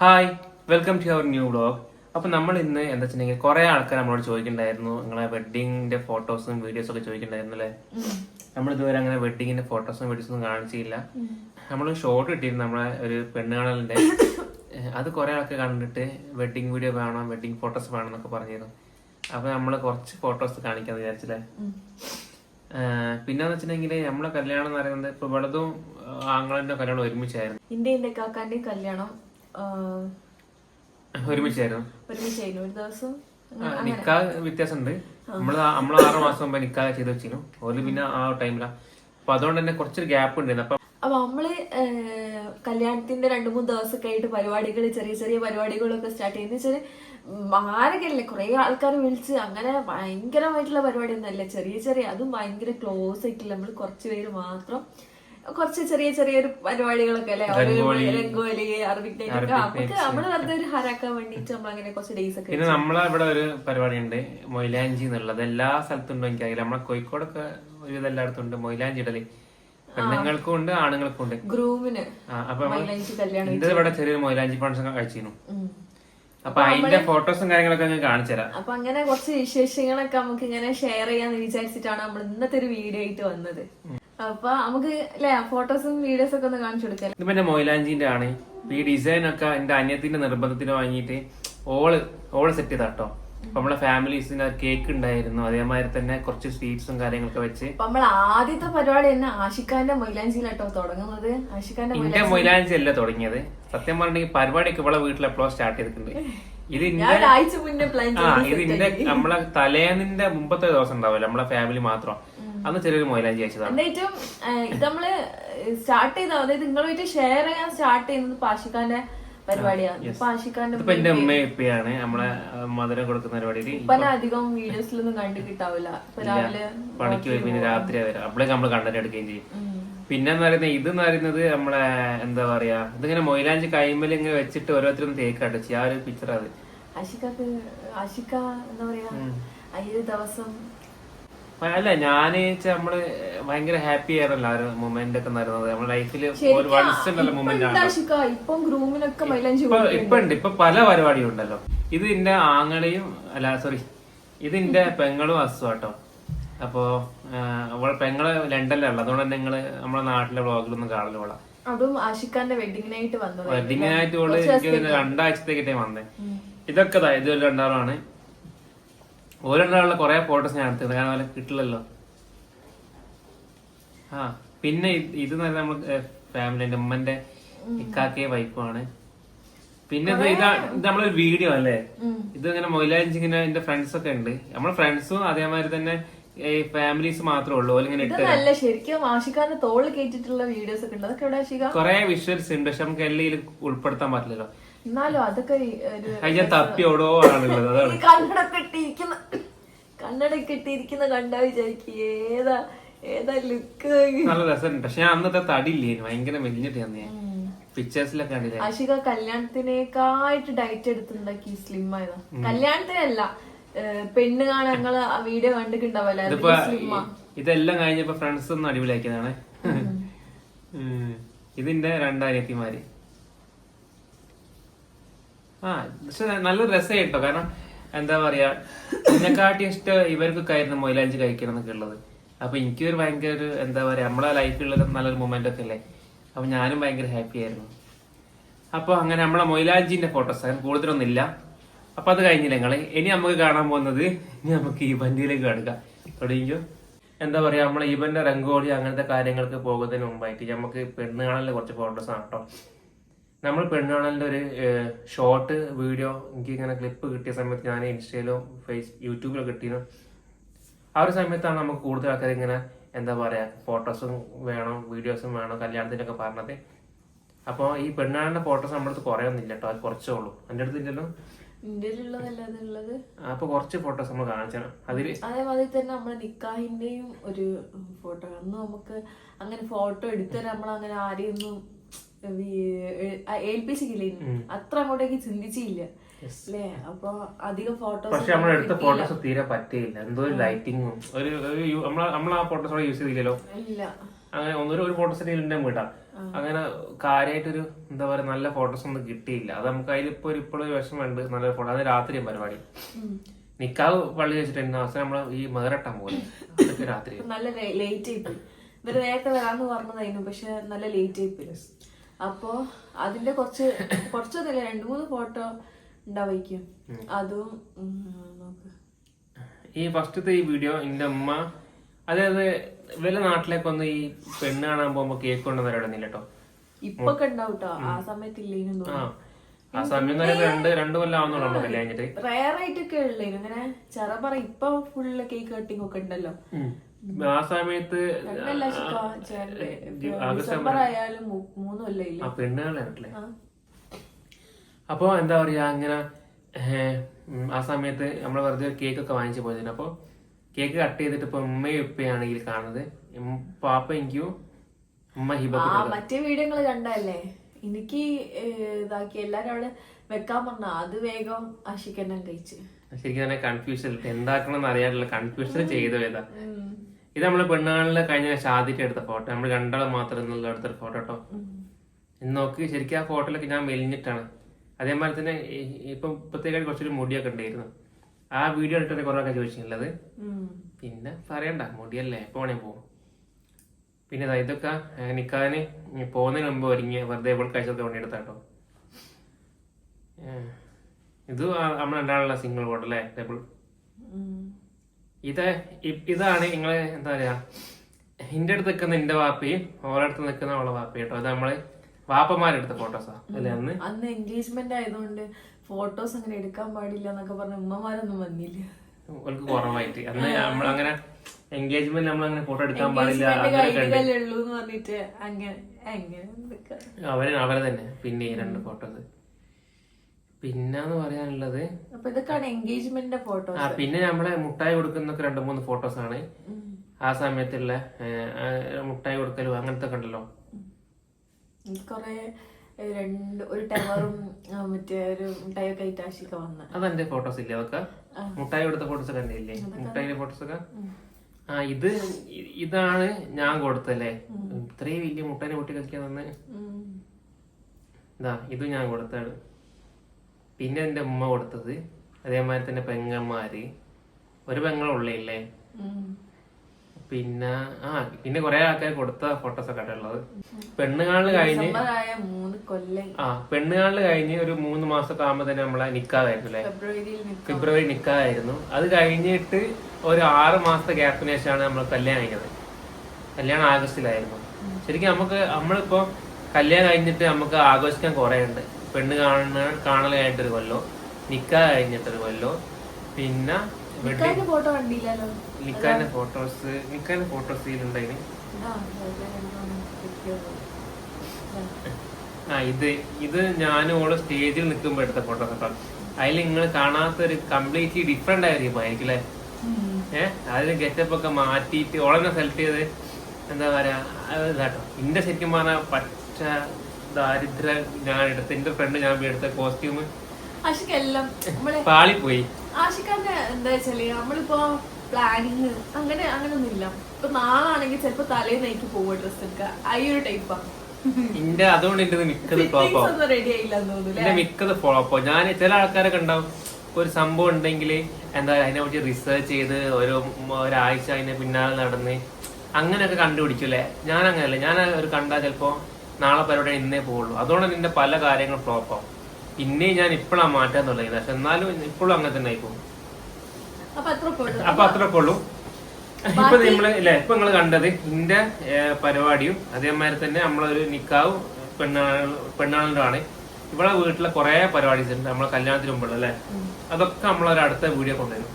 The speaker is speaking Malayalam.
Hi welcome to our new blog അപ്പൊ നമ്മൾ ഇന്ന് എന്താ വെച്ചിട്ടുണ്ടെങ്കിൽ കുറെ ആൾക്കാർ നമ്മളോട് ചോദിക്കണ്ടായിരുന്നു. നിങ്ങളെ വെഡിങ്ങിന്റെ ഫോട്ടോസും വീഡിയോസും ഒക്കെ ചോദിക്കണ്ടായിരുന്നു അല്ലേ? നമ്മൾ ഇതുവരെ അങ്ങനെ വെഡിങ്ങിന്റെ ഫോട്ടോസും വീഡിയോസും കാണിച്ചില്ല. നമ്മൾ ഷോർട്ട് കിട്ടിയിരുന്നു നമ്മളെ ഒരു പെണ്ണ് കാണലിന്റെ അത് കുറെ ആൾക്കാർ കണ്ടിട്ട് വെഡിങ് വീഡിയോ വേണം വെഡിങ് ഫോട്ടോസ് വേണം എന്നൊക്കെ പറഞ്ഞിരുന്നു. അപ്പൊ നമ്മൾ കുറച്ച് ഫോട്ടോസ് കാണിക്കാന്ന് വിചാരിച്ചില്ലേ? പിന്നെന്ന് വെച്ചിട്ടുണ്ടെങ്കിൽ നമ്മളെ കല്യാണം എന്ന് പറയുന്നത് ഇപ്പൊ വെള്ളതും ആങ്ങളുടെ കല്യാണം ഒരുമിച്ചായിരുന്നു. എന്റെ കാക്കാന്റെ കല്യാണം ഒരുമിച്ചായിരുന്നു. ഒരുമിച്ചായിരുന്നു. ഒരു ദിവസം നിക്കാ വ്യത്യാസമുണ്ട്. നമ്മൾ ആ- ആറ് മാസം മുമ്പ് നിക്കാ ചെയ്ത് വെച്ചിരുന്നു. ഓൽ പിന്നെ ആ ടൈമിലാ. അപ്പൊ അതുകൊണ്ട് തന്നെ കുറച്ചൊരു ഗ്യാപ്പ് ഉണ്ടായിരുന്നു. അപ്പൊ അപ്പൊ നമ്മൾ കല്യാണത്തിന്റെ രണ്ടു മൂന്ന് ദിവസമൊക്കെ ആയിട്ട് പരിപാടികൾ ചെറിയ ചെറിയ പരിപാടികളൊക്കെ സ്റ്റാർട്ട് ചെയ്യുന്ന വെച്ചാൽ ആരൊക്കെയല്ലേ? കുറെ ആൾക്കാർ വിളിച്ച് അങ്ങനെ ഭയങ്കരമായിട്ടുള്ള പരിപാടി ഒന്നല്ല ചെറിയ ചെറിയ അതും ഭയങ്കര ക്ലോസ് ആയിട്ടില്ല നമ്മൾ കുറച്ച് പേര് മാത്രം കുറച്ച് ചെറിയ ചെറിയൊരു പരിപാടികളൊക്കെ അല്ലെ? രംഗോലി. അറബിക് നൈറ്റ് ഒക്കെ നമുക്ക് നമ്മൾ വെറുതെ ഒരു ഹരാക്കാൻ വേണ്ടിട്ട് നമ്മൾ അങ്ങനെ കുറച്ച് ഡേയ്സ് ഒക്കെ പിന്നെ നമ്മളെ ഇവിടെ ഒരു പരിപാടി ഉണ്ട് മൊയിലാഞ്ചി എന്നുള്ളത്. എല്ലാ സ്ഥലത്തും എനിക്ക് എനിക്കറിയില്ല. നമ്മളെ കോഴിക്കോടൊക്കെ ഒരുവിധം എല്ലായിടത്തും ഉണ്ട് മൊയിലാഞ്ചി ഇടൽ. പെണ്ണുങ്ങൾക്കും ഉണ്ട് ആണുങ്ങൾക്കും ഉണ്ട്. ഗ്രൂമിന് അപ്പൊ എന്റെ ഇവിടെ ചെറിയൊരു മൊയിലാഞ്ചി ഫംഗ്ഷൻ കഴിച്ചിരുന്നു. അപ്പൊ അതിന്റെ ഫോട്ടോസും കാര്യങ്ങളൊക്കെ ഞാൻ കാണിച്ചുതരാം അപ്പൊ അങ്ങനെ കുറച്ച് വിശേഷങ്ങളൊക്കെ നമുക്ക് ഇങ്ങനെ ഷെയർ ചെയ്യാന്ന് വിചാരിച്ചിട്ടാണ് നമ്മൾ ഇന്നത്തെ ഒരു വീഡിയോ ആയിട്ട് വന്നത്. അപ്പൊ നമുക്ക് അല്ലെ ഫോട്ടോസും വീഡിയോസും ഒക്കെ ഒന്ന് കാണിച്ചു കൊടുക്കാം ഇത് പിന്നെ മൊയിലാഞ്ചിന്റെ ആണ്. ഈ ഡിസൈൻ ഒക്കെ എന്റെ അന്യത്തിന്റെ നിർബന്ധത്തിന് വാങ്ങിയിട്ട് ഓൾ ഓൾ സെറ്റ് ചെയ്താട്ടോ. നമ്മളെ ഫാമിലീസിന് കേക്ക് ഉണ്ടായിരുന്നു. അതേമാതിരി തന്നെ കുറച്ച് സ്വീറ്റ്സും കാര്യങ്ങളൊക്കെ വെച്ച്. നമ്മൾ ആദ്യത്തെ പരിപാടി തന്നെ ആഷിഖാന്റെ മൊയിലാഞ്ചിയിലാട്ടോ തുടങ്ങുന്നത്. ആഷിഖാന്റെ മൊയ്ലാഞ്ചി മൊയിലാഞ്ചി. അല്ല തുടങ്ങിയത്. സത്യം പറഞ്ഞെങ്കിൽ പരിപാടിയൊക്കെ ഇവിടെ വീട്ടിൽ എപ്പോഴും സ്റ്റാർട്ട് ചെയ്തിട്ടുണ്ട്. ഇത് ഇത് ഇന്റെ നമ്മളെ തലേന്നിന്റെ മുമ്പത്തെ ദിവസം ഉണ്ടാവില്ല നമ്മളെ ഫാമിലി മാത്രം. അന്ന് ചെറിയൊരു മൊയിലാഞ്ചി അയച്ചതാണ് എന്നിട്ടും ഇത് നമ്മൾ സ്റ്റാർട്ട് ചെയ്ത അതായത് നിങ്ങളുമായിട്ട് ഷെയർ ചെയ്യാൻ സ്റ്റാർട്ട് ചെയ്യുന്നത് പാശിക്കാന്റെ പരിപാടിയാണ്. പാഷിഖാന്റെ ഇതിപ്പോ എന്റെ ഇപ്പയാണ് നമ്മളെ മധുരം കൊടുക്കുന്ന പരിപാടിയിൽ പല അധികം വീഡിയോസിലൊന്നും കണ്ടു കിട്ടാവില്ല ഇപ്പൊ രാവിലെ പണിക്ക് പോയി പിന്നെ രാത്രി വരാം അപ്പോഴേക്ക് നമ്മൾ കണ്ടന്റ് എടുക്കുകയും ചെയ്യും. പിന്നെ എന്ന് പറയുന്നത് ഇത് എന്ന് പറയുന്നത് നമ്മളെ എന്താ പറയാ ഇതിങ്ങനെ മൊയിലാഞ്ചി കൈമേൽ ഇങ്ങനെ വെച്ചിട്ട് ഓരോരുത്തരും തേക്ക് ചെയ്യാ ആ ഒരു പിക്ചർ അത്. ആശിക്ക ആശിക്ക എന്താ പറയാ ഒരു ദിവസം അല്ല ഞാൻ നമ്മൾ ഭയങ്കര ഹാപ്പി ആയിരുന്നല്ലോ ആ ഒരു മൊമെന്റ് ഒക്കെ നടന്നത്. നമ്മുടെ ലൈഫിൽ ഒരു വൺസ് ഉണ്ടല്ലോ മൊമെന്റ് ആണ്. ഇപ്പം ഗ്രൂമിനൊക്കെ മൈലഞ്ചി ഇപ്പൊ ഇപ്പൊ ഉണ്ട് ഇപ്പൊ പല പരിപാടിയും ഉണ്ടല്ലോ. ഇത് എന്റെ ആങ്ങളെയും അല്ല സോറി ഇത് എന്റെ പെങ്ങളും അസു കേട്ടോ അപ്പോ അവളെ പെങ്ങൾ ലണ്ടനിലുള്ള അതുകൊണ്ട് തന്നെ നിങ്ങൾ നമ്മളെ നാട്ടിലെ വ്ളോഗിലൊന്നും കാണലോ അതും ആഷിഖാന്റെ വെഡിങ്ങിനായിട്ട് വന്നത് വെഡിങ്ങിനായിട്ട് ഓൾ എനിക്ക് രണ്ടാഴ്ചത്തേക്കിട്ടേ വന്നേ. ഇതൊക്കെ ഇതൊരു ഇത് രണ്ടാളാണ് കുറേ ഫോട്ടോസ് ഞാൻ എടുത്തത് കാരണം പോലെ കിട്ടില്ലല്ലോ. ആ പിന്നെ ഇത് നല്ല നമ്മൾ ഫാമിലി ഫാമിലിന്റെ ഉമ്മന്റെ ഇക്കാക്കയെ വൈഫാണ് പിന്നെ ഇത് നമ്മളൊരു വീഡിയോ അല്ലേ? ഇത് ഇങ്ങനെ മൊയിലാഞ്ചി ഇങ്ങനെ എന്റെ ഫ്രണ്ട്സ് ഒക്കെ ഉണ്ട്. നമ്മളെ ഫ്രണ്ട്സും അതേമാതിരി തന്നെ ഈ ഫാമിലീസ് മാത്രമേ ഉള്ളൂ. അല്ലെങ്കിൽ ഇതൊന്നല്ല ശരിക്കും ആഷിഖാന്റെ തോളിൽ കേട്ടിട്ടുള്ള വീഡിയോസ് ഒക്കെ ഉണ്ട്. അതൊക്കെ കുറെ വിഷ്വൽസ് ഉണ്ട്. പക്ഷെ നമുക്ക് എല്ലാം ഉൾപ്പെടുത്താൻ പറ്റില്ലല്ലോ. എന്നാലും അതൊക്കെ ഈ ഒരു കഴിഞ്ഞ തപ്പി ഓടോ ആണുള്ളത് അതാണ്. കണ്ണടൊക്കെ ഇട്ടിരിക്കുന്ന കണ്ണടൊക്കെ ഇട്ടിരിക്കുന്ന കണ്ടാ വിചാരിക്കും ഏതാ ഏതാ ലുക്ക്? നല്ല രസം പക്ഷെ ഞാൻ അന്നത്തെ തടിയില്ലേ ഭയങ്കര മെലിഞ്ഞിട്ട് ഞാൻ പിക്ചേഴ്സിലൊക്കെ കണ്ടില്ലേ? ആഷിക കല്യാണത്തിനേക്കായിട്ട് ഡയറ്റ് എടുത്തുണ്ടാക്കി സ്ലിം ആയതാ കല്യാണത്തിനല്ല. പെണ്ണ് കാണാൻ വീഡിയോ കണ്ടിട്ടുണ്ടാവല്ലോ ഇതെല്ലാം കഴിഞ്ഞപ്പോ ഫ്രണ്ട്സ് ഒന്ന് അടിപൊളിയാക്കിയതാണ്. ഇതിന്റെ രണ്ടനിയത്തിമാര്. ആ പക്ഷെ നല്ല രസമായി കേട്ടോ കാരണം എന്താ പറയാ ഇതിനെക്കാട്ടി ഇഷ്ടം ഇവർക്കൊക്കെ ആയിരുന്നു മൊയിലാഞ്ചി കഴിക്കണം എന്നൊക്കെ ഉള്ളത്. അപ്പൊ എനിക്കൊരു ഭയങ്കര ഒരു എന്താ പറയാ നമ്മളെ ലൈഫിലുള്ള നല്ലൊരു മൊമെന്റ് ഒക്കെ അല്ലേ? അപ്പൊ ഞാനും ഭയങ്കര ഹാപ്പി ആയിരുന്നു. അപ്പൊ അങ്ങനെ നമ്മളെ മൊയിലാഞ്ചിന്റെ ഫോട്ടോസ് അങ്ങനെ കൂടുതലൊന്നുമില്ല. അപ്പൊ അത് കഴിഞ്ഞില്ല നിങ്ങൾ ഇനി നമുക്ക് കാണാൻ പോകുന്നത് ഇനി നമുക്ക് ഈ വണ്ടിയിലേക്ക് കടക്കാം തുടങ്ങിയോ എന്താ പറയാ നമ്മളെ ഇവന്റെ രംഗോളി അങ്ങനത്തെ കാര്യങ്ങൾക്ക് പോകുന്നതിന് മുമ്പായിട്ട് നമുക്ക് പെണ്ണ് കുറച്ച് ഫോട്ടോസ് ആണ് കേട്ടോ നമ്മൾ പെണ്ണാണലിന്റെ ഒരു ഷോർട്ട് വീഡിയോ എനിക്ക് ഇങ്ങനെ ക്ലിപ്പ് കിട്ടിയ സമയത്ത് ഞാൻ ഇൻസ്റ്റയിലും ഫേസ് യൂട്യൂബിലും കിട്ടിയിരുന്നു ആ ഒരു സമയത്താണ് നമുക്ക് കൂടുതൽ ആൾക്കാർ ഇങ്ങനെ എന്താ പറയാ ഫോട്ടോസും വേണം വീഡിയോസും വേണം കല്യാണത്തിന്റെ ഒക്കെ പറഞ്ഞത്. അപ്പോൾ ഈ പെണ്ണാളിന്റെ ഫോട്ടോസ് നമ്മുടെ അടുത്ത് കുറേ ഒന്നുമില്ല കേട്ടോ അത് കുറച്ചേ ഉള്ളൂ. എന്റെ അടുത്ത് ഇല്ലല്ലോ? അപ്പൊ കുറച്ച് ഫോട്ടോസ് നമ്മൾ കാണിച്ചാണ് അതിൽ അതേമാതിരി തന്നെ നമ്മുടെ നിക്കാഹിന്റെയും ഒരു ഫോട്ടോ അന്ന് നമുക്ക് അങ്ങനെ ഫോട്ടോ എടുത്തു നമ്മൾ അങ്ങനെ ആരെയൊന്നും ഏൽപ്പിച്ചില്ല അത്ര അങ്ങോട്ടേക്ക് ചിന്തിച്ചില്ല. അല്ലേ? അപ്പൊ അധികം ഫോട്ടോസ് പക്ഷെ നമ്മൾ എടുത്ത ഫോട്ടോസ് തീരെ പറ്റിയില്ല. എന്തോ ഒരു ലൈറ്റിങ്ങും ഒരു നമ്മൾ നമ്മൾ ആ ഫോട്ടോസ് യൂസ് ചെയ്തില്ലല്ലോ? ഇല്ല. അങ്ങനെ ഒന്നൊരു ഒരു വിടാം. അങ്ങനെ കാര്യമായിട്ടൊരു എന്താ പറയാ നല്ല ഫോട്ടോസ് ഒന്നും കിട്ടിയില്ല. അത് നമുക്ക് അതിലിപ്പോ ഒരു ഇപ്പോഴും ഒരു വിഷമമുണ്ട് നല്ല ഫോട്ടോ അത് രാത്രി പരിപാടി. നിക്കാവ് പള്ളി വെച്ചിട്ടുണ്ട് അവസാനം നമ്മൾ ഈ മേറട്ടാൻ പോലെ. അതൊക്കെ രാത്രി നല്ല ലേറ്റ് ആയിപ്പോയി ഇവർ നേരത്തെ വരാന്ന് പറഞ്ഞതായിരുന്നു പക്ഷെ നല്ല ലേറ്റ് ആയി പോയി. അപ്പോ അതിന്റെ കുറച്ച് കുറച്ചൊന്നുമില്ല രണ്ടു മൂന്ന് ഫോട്ടോ ഉണ്ടാവും അതും നോക്ക്. ഈ ഫസ്റ്റത്തെ ഈ വീഡിയോ എന്റെ അമ്മ അതായത് വല്ല നാട്ടിലേക്ക് വന്ന് ഈ പെണ്ണ് കാണാൻ പോകുമ്പോ കേക്ക് കൊണ്ടുവന്നവരവിടുന്നില്ല കേട്ടോ ഇപ്പൊ ഉണ്ടാവും ആ സമയത്ത് ഇല്ലേനും ആ ആ സമയം രണ്ട് രണ്ടു കൊല്ലം ആവുന്നുള്ളൂ റയർ ആയിട്ടൊക്കെ ഉള്ളേ ഇങ്ങനെ ചെറപറ ഇപ്പൊ ഫുള്ള് കേക്ക് കട്ടിങ് ഒക്കെ ഉണ്ടല്ലോ. ആ സമയത്ത് ആ. അപ്പൊ എന്താ പറയാ അങ്ങനെ ആ സമയത്ത് നമ്മൾ വെറുതെ കേക്ക് ഒക്കെ വാങ്ങിച്ചു പോയതിന് അപ്പൊ കേക്ക് കട്ട് ചെയ്തിട്ട് ഇപ്പൊ ഉമ്മയും ഉപ്പയാണെങ്കിൽ കാണുന്നത്. പാപ്പ എനിക്കും ഉമ്മ ഹിബ മറ്റേ വീഡിയോ കണ്ടല്ലേ എനിക്ക് ഇതാക്കി എല്ലാരും അവിടെ വെക്കാൻ പറഞ്ഞ അത് വേഗം ആശിക്കെണ്ണം കഴിച്ച്. ശരിക്കും തന്നെ കൺഫ്യൂഷൻ എന്താക്കണം എന്ന് അറിയാനുള്ള കൺഫ്യൂഷൻ ചെയ്തു പോയതാ ഇത് നമ്മൾ പെണ്ണാളിൽ കഴിഞ്ഞ ഷാദിക്ക് എടുത്ത ഫോട്ടോ നമ്മൾ രണ്ടാളും മാത്രം എന്നുള്ള എടുത്തൊരു ഫോട്ടോ കേട്ടോ ഇന്ന് നോക്കി ശരിക്കും ആ ഫോട്ടോയിലൊക്കെ ഞാൻ മെലിഞ്ഞിട്ടാണ്. അതേമാതിരി തന്നെ ഇപ്പൊ ഇപ്പം ഇപ്പത്തേക്കാൾ കുറച്ചൊരു മുടിയൊക്കെ ഉണ്ടായിരുന്നു. ആ വീഡിയോ എടുത്തിട്ട് കുറെ ഒക്കെ ചോദിച്ചിട്ടുള്ളത്. പിന്നെ പറയണ്ട മുടിയല്ലേ? എപ്പോ വേണേ പോവും. പിന്നെ ഇതൊക്കെ നിക്കാന് പോകുന്നതിന് മുമ്പ് ഒരുങ്ങി വെറുതെ ഇവൾ കഴിച്ചൊക്കെ വേണ്ടി എടുത്താട്ടോ ഇത് നമ്മൾ രണ്ടാളുള്ള സിംഗിൾ ഫോട്ടോ അല്ലേ? ഡബിൾ ഉം. ഇത് ഇതാണ് നിങ്ങൾ എന്താ പറയാ എന്റെ അടുത്ത് നിൽക്കുന്ന എന്റെ വാപ്പയും ഓരോ അടുത്ത് നിൽക്കുന്ന ഓളെ വാപ്പയും കേട്ടോ. അത് നമ്മൾ വാപ്പമാരെടുത്ത ഫോട്ടോസാ. അല്ലേ അന്ന്? അന്ന് എൻഗേജ്മെന്റ് ആയതുകൊണ്ട് ഫോട്ടോസ് അങ്ങനെ എടുക്കാൻ പാടില്ല എന്നൊക്കെ പറഞ്ഞ ഉമ്മമാരൊന്നും വന്നില്ല. ഓൾക്ക് കുറവായിട്ട്. അന്ന് നമ്മൾ അങ്ങനെ എൻഗേജ്മെന്റ് നമ്മൾ അങ്ങനെ ഫോട്ടോ എടുക്കാൻ പാടില്ല അങ്ങനെ. അവർ അവരെ തന്നെ. പിന്നെ ഈ രണ്ട് ഫോട്ടോസ് പിന്നെന്ന് പറയാനുള്ളത് അപ്പൊ ഇതൊക്കെയാണ് എൻഗേജ്മെന്റിന്റെ ഫോട്ടോ ആ പിന്നെ നമ്മളെ മുട്ടായി കൊടുക്കുന്ന രണ്ട് മൂന്ന് ഫോട്ടോസ് ആണ്. ആ സമയത്തുള്ള മുട്ടായി കൊടുക്കലും അങ്ങനത്തെ ഒക്കെ ഉണ്ടല്ലോ. കൊറേ രണ്ട് ഒരു ടവറും ആ, മറ്റേ ഒരു വന്ന. അതെന്റെ ഫോട്ടോസ് ഇല്ലേ അതൊക്കെ? മുട്ടായി കൊടുത്ത ഫോട്ടോസ് ഒക്കെ ഉണ്ട് ഇല്ലേ? മുട്ടായിന്റെ ഫോട്ടോസ് ഒക്കെ? ആ ഇത് ഇതാണ് ഞാൻ കൊടുത്തല്ലേ? ഇത്രയും വലിയ മുട്ടായി പൊട്ടി കളിക്കാൻ തന്നെ ഇതാ ഇത് ഞാൻ കൊടുത്താണ് പിന്നെ എന്റെ ഉമ്മ കൊടുത്തത് അതേമാതിരി തന്നെ പെങ്ങന്മാര്. ഒരു പെങ്ങളുള്ളില്ലേ പിന്നെ ആ പിന്നെ കുറെ ആൾക്കാർ കൊടുത്ത ഫോട്ടോസ് ഒക്കെ ഉള്ളത്. പെണ്ണുകാളിൽ കഴിഞ്ഞ് ആ പെണ്ണുകാളിൽ കഴിഞ്ഞ് ഒരു മൂന്ന് മാസം ആകുമ്പോ തന്നെ നമ്മളെ നിക്കാതായിരുന്നു അല്ലെ? ഫെബ്രുവരി നിക്കാതായിരുന്നു. അത് കഴിഞ്ഞിട്ട് ഒരു ആറ് മാസത്തെ ഗ്യാപ്പിന് ശേഷമാണ് നമ്മൾ കല്യാണം കഴിഞ്ഞത്. കല്യാണം ആഗസ്റ്റിലായിരുന്നു. ശരിക്കും നമുക്ക് നമ്മളിപ്പോ കല്യാണം കഴിഞ്ഞിട്ട് നമുക്ക് ആഘോഷിക്കാൻ കുറെ ഉണ്ട് പെണ്ണ് കാണുന്ന കാണലായിട്ടൊരു കൊല്ലോ നിക്കാ കഴിഞ്ഞിട്ടൊരു കൊല്ലോ പിന്നെ നിക്കാന്റെ ഫോട്ടോ കണ്ടില്ലല്ലോ? നിക്കാന്റെ ഫോട്ടോസ് നിക്കാന്റെ ഫോട്ടോസ് ഇതിലുണ്ടായിന് ആ, ഇത് ഇത് ഞാനും ഓൾ സ്റ്റേജിൽ നിൽക്കുമ്പോ എടുത്ത ഫോട്ടോസ് കേട്ടോ അതിൽ നിങ്ങൾ കാണാത്ത ഒരു കംപ്ലീറ്റ്ലി ഡിഫറെന്റ് ആയിരിക്കും ആയിരിക്കും അല്ലേ. ഏഹ് അതിന് ഗെറ്റപ്പ് ഒക്കെ മാറ്റിയിട്ട് ഓളെന്നെ സെലക്ട് ചെയ്ത് എന്താ പറയാ ഇതാട്ടോ. ഇന്റെ ശരിക്കും പറഞ്ഞാൽ പച്ച ദാരിദ്ര ഞാൻ എടുത്ത എന്റെ ഫ്രണ്ട് ഞാൻ എടുത്ത കോസ്റ്റ്യൂം ആഷിക്കെല്ലാം നമ്മളെ പാളിപ്പോയി. ആഷിക്കാന്റെ എന്താ വെച്ചാൽ നമ്മളിപ്പോ പ്ലാനിങ് അങ്ങനെ അങ്ങനൊന്നും ഇല്ല ഇപ്പൊ നാളാണെങ്കിൽ ചിലപ്പോ തലേന്ന് എനിക്ക് പോവുക ഡ്രസ് എടുക്കുക ആ ഒരു ടൈപ്പാ എന്റെ അതുകൊണ്ട് എന്റെ മിക്കത് ഫ്ലോപ്പോ എന്റെ മിക്കത് ഫ്ലോപ്പോ ഞാൻ ചില ആൾക്കാരൊക്കെ ഉണ്ടാവും ഒരു സംഭവം ഉണ്ടെങ്കിൽ എന്താ അതിനെ പറ്റി റിസർച്ച് ചെയ്ത് ഒരു ഒരാഴ്ച അതിന് പിന്നാലെ നടന്ന് അങ്ങനെയൊക്കെ കണ്ടുപിടിക്കൂലേ ഞാൻ അങ്ങനെയല്ല. ഞാൻ ഒരു കണ്ടാൽ ചിലപ്പോ നാളെ പരിപാടി ഇന്നേ പോവുള്ളൂ. അതുകൊണ്ട് നിന്റെ പല കാര്യങ്ങളും ഫ്ലോപ്പാവും പിന്നെ ഞാൻ ഇപ്പോഴാണ് മാറ്റാൻ തുടങ്ങിയത് പക്ഷെ എന്നാലും ഇപ്പോഴും അങ്ങനെ തന്നെ ആയിപ്പോകും അപ്പൊ അത്രയൊക്കെ ഉള്ളൂ ഇപ്പൊ നമ്മൾ ഇല്ല ഇപ്പൊ നിങ്ങൾ കണ്ടത് ഇന്റെ പരിപാടിയും അതേമാതിരി തന്നെ നമ്മളൊരു നിക്കാവും പെണ്ണാൾ പെണ്ണാളിന്റെ ആണ് ഇവിടെ വീട്ടിലെ കുറെ പരിപാടീസ് ഉണ്ട് നമ്മളെ കല്യാണത്തിന് മുമ്പുള്ള അല്ലേ? അതൊക്കെ നമ്മളൊരു അടുത്ത വീഡിയോ കൊണ്ടുവരും.